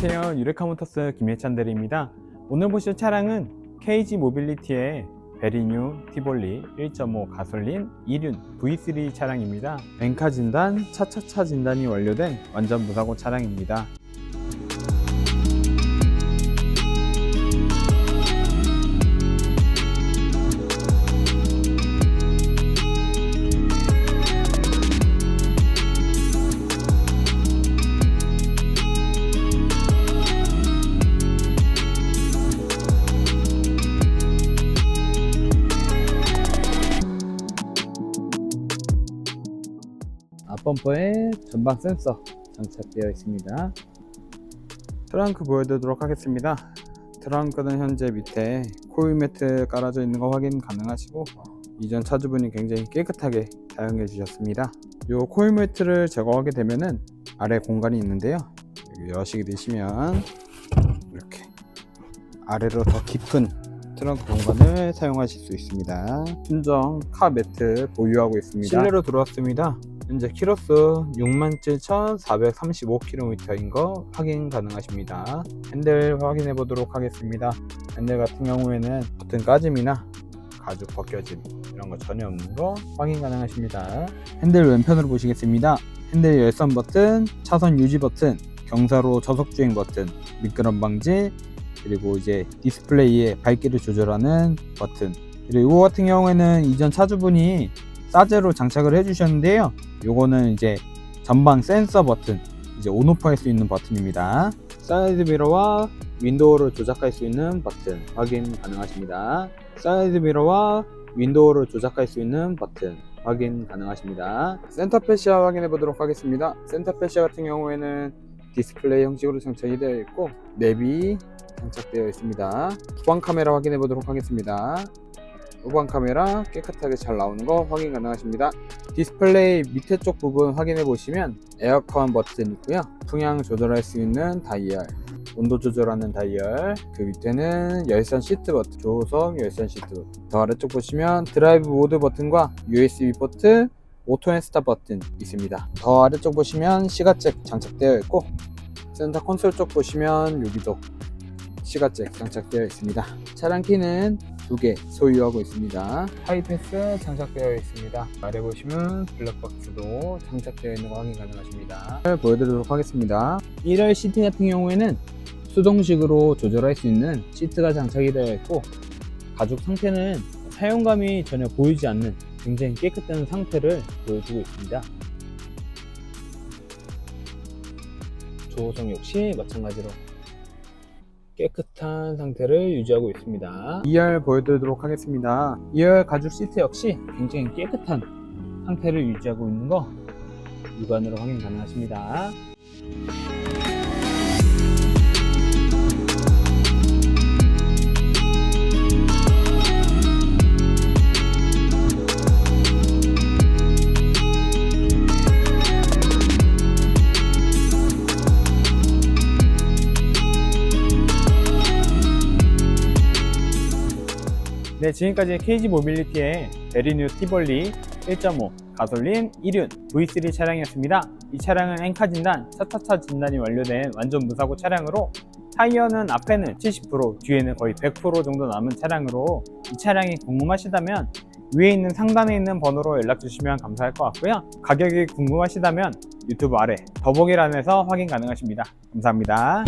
안녕하세요. 유레카 모터스 김혜찬 대리입니다. 오늘 보실 차량은 KG 모빌리티의 베리뉴 티볼리 1.5 가솔린 2륜 V3 차량입니다. 엔카 진단, 차차차 진단이 완료된 완전 무사고 차량입니다. 앞범퍼에 전방 센서 장착되어 있습니다. 트렁크 보여드리도록 하겠습니다. 트렁크는 현재 밑에 코일 매트 깔아져 있는 거 확인 가능하시고 이전 차주분이 굉장히 깨끗하게 사용해 주셨습니다. 이 코일 매트를 제거하게 되면은 아래 공간이 있는데요. 여시게 되시면 이렇게 아래로 더 깊은 트렁크 공간을 사용하실 수 있습니다. 순정 카 매트 보유하고 있습니다. 실내로 들어왔습니다. 현재 키로수 67,435km인 거 확인 가능하십니다. 핸들 확인해 보도록 하겠습니다. 핸들 같은 경우에는 버튼 까짐이나 가죽 벗겨짐 이런 거 전혀 없는 거 확인 가능하십니다. 핸들 왼편으로 보시겠습니다. 핸들 열선 버튼, 차선 유지 버튼, 경사로 저속 주행 버튼, 미끄럼 방지, 그리고 이제 디스플레이의 밝기를 조절하는 버튼. 그리고 이거 같은 경우에는 이전 차주분이 사제로 장착을 해주셨는데요. 요거는 이제 전방 센서 버튼, 이제 온오프 할 수 있는 버튼입니다. 사이드 미러와 윈도우를 조작할 수 있는 버튼 확인 가능하십니다. 사이드 미러와 윈도우를 조작할 수 있는 버튼 확인 가능하십니다. 센터 패시아 확인해 보도록 하겠습니다. 센터 패시아 같은 경우에는 디스플레이 형식으로 장착이 되어 있고 내비 장착되어 있습니다. 후방 카메라 확인해 보도록 하겠습니다. 후방 카메라 깨끗하게 잘 나오는 거 확인 가능하십니다. 디스플레이 밑에 쪽 부분 확인해 보시면 에어컨 버튼 있고요. 풍향 조절할 수 있는 다이얼, 온도 조절하는 다이얼, 그 밑에는 열선 시트 버튼, 조성 열선 시트 버튼. 더 아래쪽 보시면 드라이브 모드 버튼과 USB 포트, 오토 앤 스탑 버튼 있습니다. 더 아래쪽 보시면 시가잭 장착되어 있고 센터 콘솔 쪽 보시면 여기도 시가잭 장착되어 있습니다. 차량 키는 두 개 소유하고 있습니다. 하이패스 장착되어 있습니다. 아래 보시면 블랙박스도 장착되어 있는 거 확인 가능하십니다. 보여드리도록 하겠습니다. 1열 시트 같은 경우에는 수동식으로 조절할 수 있는 시트가 장착이 되어 있고 가죽 상태는 사용감이 전혀 보이지 않는 굉장히 깨끗한 상태를 보여주고 있습니다. 조호성 역시 마찬가지로 깨끗한 상태를 유지하고 있습니다. 2열 보여드리도록 하겠습니다. 2열 가죽 시트 역시 굉장히 깨끗한 상태를 유지하고 있는 거 육안으로 확인 가능하십니다. 네, 지금까지 KG 모빌리티의 베리뉴 티볼리 1.5 가솔린 1륜 V3 차량이었습니다. 이 차량은 엔카 진단, 차차차 진단이 완료된 완전 무사고 차량으로 타이어는 앞에는 70%, 뒤에는 거의 100% 정도 남은 차량으로 이 차량이 궁금하시다면 위에 있는 상단에 있는 번호로 연락 주시면 감사할 것 같고요. 가격이 궁금하시다면 유튜브 아래 더보기란에서 확인 가능하십니다. 감사합니다.